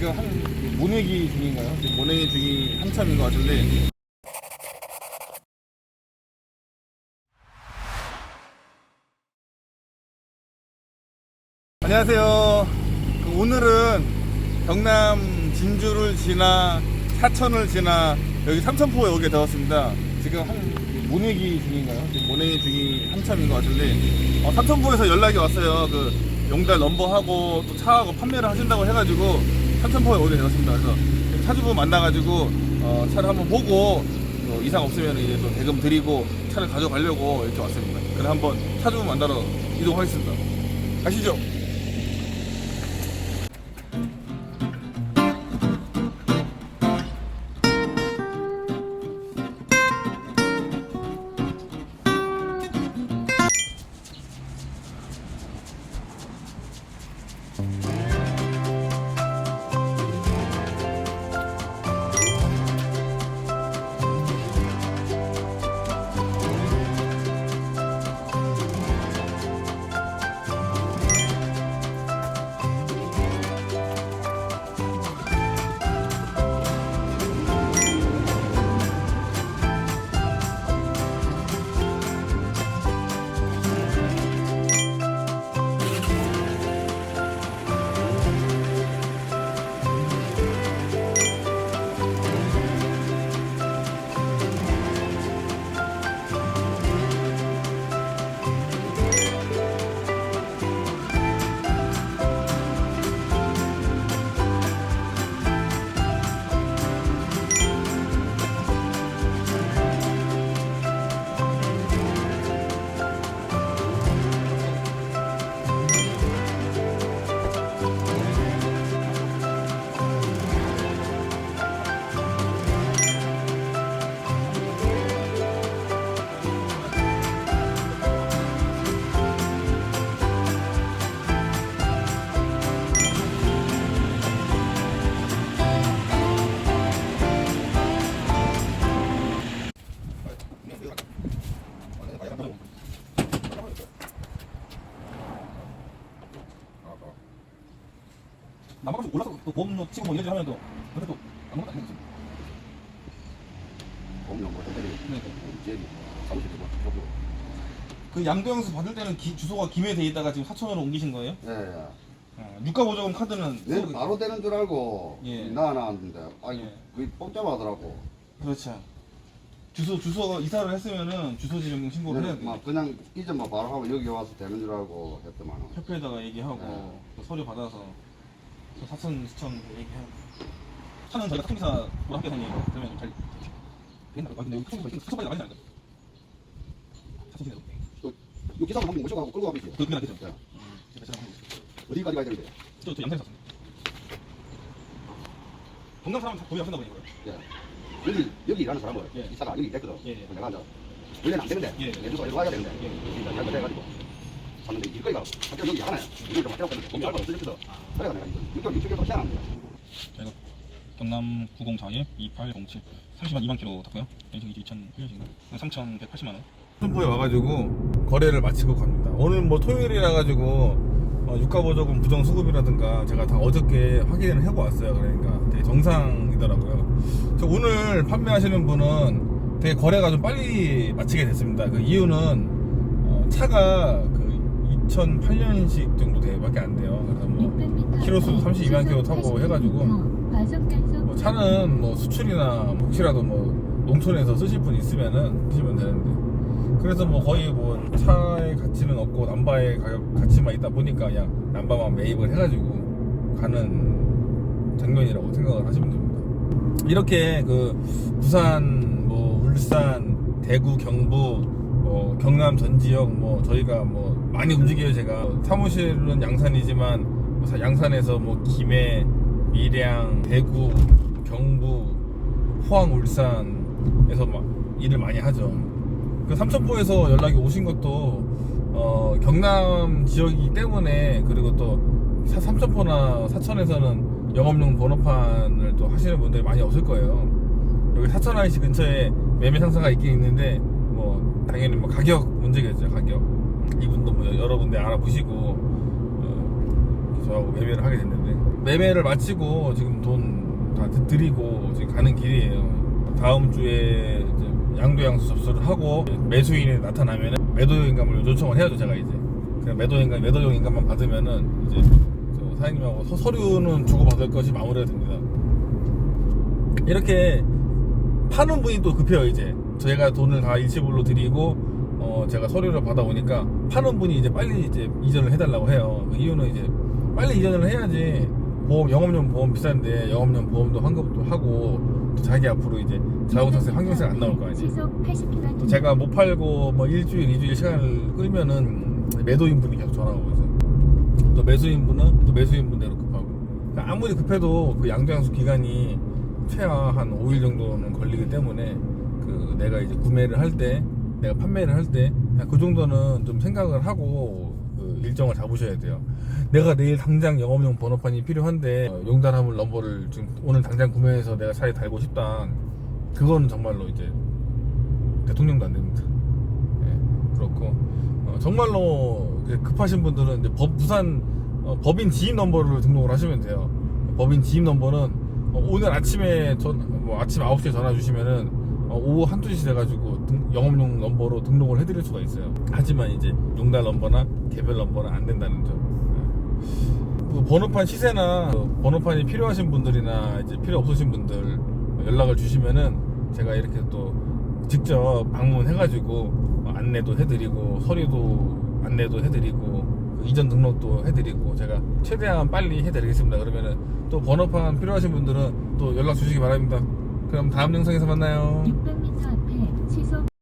지금 한 모내기 중인가요? 지금 모내기 중이 한참인 것 같은데 안녕하세요. 그 오늘은 경남 진주를 지나 사천을 지나 여기 삼천포에 오게 되었습니다. 지금 한 모내기 중인가요? 지금 모내기 중이 한참인 것 같은데 어, 삼천포에서 연락이 왔어요. 그 용달 넘버하고 또 차하고 판매를 하신다고 해가지고 삼천포에 오게 되었습니다. 그래서 차주분 만나가지고 어, 차를 한번 보고 또 이상 없으면 이제 또 대금 드리고 차를 가져가려고 이렇게 왔습니다. 그래 한번 차주분 만나러 이동하겠습니다. 가시죠. 또 보험료 치고 뭐 이런 하면 또 그래도 아무것도 안뭐 호텔이 네. 그 양도영수 받을 때는 기- 주소가 김해에 있다가 지금 사천으로 옮기신 거예요? 예, 예. 어, 유가 보조금 카드는 내일 쓰고 바로 되는 줄 알고 예. 나 나왔는데 아 예. 거의 복잡하더라고 그렇죠. 주소 주소가 이사를 했으면은 주소지 변경 신고를 해야 돼. 막 그냥 이전만 바로 하고 여기 와서 되는 줄 알고 했더만 협회에다가 얘기하고 네. 또 서류 받아서 또 사천 수천 얘기하고 차는 저희가 사천기사 우리 학교 다니 그러면 잘 된다. 아 근데 여기 사천기사 수소까지 나가지 않을까? 사천기사 이거 기사가 한번 모셔고 하고 끌고 가면 되지 그 그게 낫겠죠. 예. 음, 어디까지 가야 되는데 저, 저 양산에 샀습니다. 동남 사람 다 거의 하신다고 얘기해요. 예. 여기 여기 일하는 사람은 예. 이사가 여기 됐거든 예, 예. 내가 이제 원래는 안 되는데 예. 내주소 여기 와야 되는데 예. 그러니까 잘못해가지고 샀는데 일거리가 학교 여기 하나야 이걸 좀 학교가 너무 얇아서 쓰겠거든 그래가 내가 이거 6개월 6개월 희한한 거야 저희가 경남 904에 2807 30만 2만 킬로 탔고요. 연식이 2008년식인가? 3,180만 원. 선포에 와가지고 거래를 마치고 갑니다. 오늘 뭐 토요일이라 가지고 어, 유가보조금 부정 수급이라든가 제가 다 어저께 확인을 하고 왔어요. 그러니까 되게 정상이더라고요. 저 오늘 판매하시는 분은 되게 거래가 좀 빨리 마치게 됐습니다. 그 이유는 어, 차가 그 2008년식 정도 돼밖에 안 돼요. 그래서 뭐 키로수 32만 킬로 타고 해가지고 뭐 차는 뭐 수출이나 뭐 혹시라도 뭐 농촌에서 쓰실 분 있으면은 쓰시면 되는데 그래서 뭐 거의 뭐 차의 가치는 없고 남바의 가격 가치만 있다 보니까 그냥 남바만 매입을 해가지고 가는 장면이라고 생각을 하시면 됩니다. 이렇게 그 부산 뭐 울산 대구 경부 뭐 경남 전 지역 뭐 저희가 뭐 많이 움직여요 제가 사무실은 양산이지만 뭐 사- 양산에서 뭐 김해 밀양 대구 경부 포항 울산에서 막 일을 많이 하죠 그 삼천포에서 연락이 오신 것도 어, 경남 지역이기 때문에 그리고 또 사- 삼천포나 사천에서는 영업용 번호판을 또 하시는 분들이 많이 없을 거예요. 여기 사천 IC 근처에 매매 상사가 있긴 있는데 뭐 당연히 뭐 가격 문제겠죠 가격. 이분도 뭐 여러 군데 알아보시고 어, 저하고 매매를 하게 됐는데 매매를 마치고 지금 돈 다 드리고 지금 가는 길이에요. 다음 주에 양도양수 접수를 하고 매수인이 나타나면 매도 인감을 요청을 해야죠 제가 이제. 그냥 매도 인감 매도용 인감만 받으면은 이제 저 사장님하고 서- 서류는 주고 받을 것이 마무리가 됩니다. 이렇게 파는 분이 또 급해요 이제 제가 돈을 다 일시불로 드리고 어 제가 서류를 받아오니까 파는 분이 이제 빨리 이제 이전을 해달라고 해요. 그 이유는 이제 빨리 이전을 해야지. 보험 영업용 보험 비싼데 영업용 보험도 환급도 하고 또 자기 앞으로 이제 자동차세 환경세 안 나올 거 아니에요. 시속 80km. 또 제가 못 팔고 뭐 일주일 이주일 시간을 끌면은 매도인 분이 계속 전화가 오고 있어요. 또 매수인 분은 또 매수인 분대로 급하고. 그러니까 아무리 급해도 그 양도양수 기간이 최하 한 5일 정도는 걸리기 때문에 그 내가 이제 구매를 할 때 내가 판매를 할 때 그 정도는 좀 생각을 하고 그 일정을 잡으셔야 돼요. 내가 내일 당장 영업용 번호판이 필요한데 어, 용달화물 넘버를 지금 오늘 당장 구매해서 내가 차에 달고 싶다. 그거는 정말로 이제 대통령도 안 됩니다. 예, 그렇고 어, 정말로 그 급하신 분들은 이제 법 부산 어, 법인 지인 넘버를 등록을 하시면 돼요. 법인 지인 넘버는 어, 오늘 아침에 전, 뭐 아침 9시에 전화 주시면은 어, 오후 한두 시 돼가지고 등- 영업용 넘버로 등록을 해드릴 수가 있어요. 하지만 이제 용달 넘버나 개별 넘버는 안 된다는 점. 예. 그 번호판 시세나 그 번호판이 필요하신 분들이나 이제 필요 없으신 분들 연락을 주시면은 제가 이렇게 또 직접 방문해가지고 어, 안내도 해드리고 서류도 안내도 해드리고 그 이전 등록도 해드리고 제가 최대한 빨리 해드리겠습니다. 그러면은 또 번호판 필요하신 분들은 또 연락 주시기 바랍니다. 그럼 다음 영상에서 만나요. 600m 앞에 시속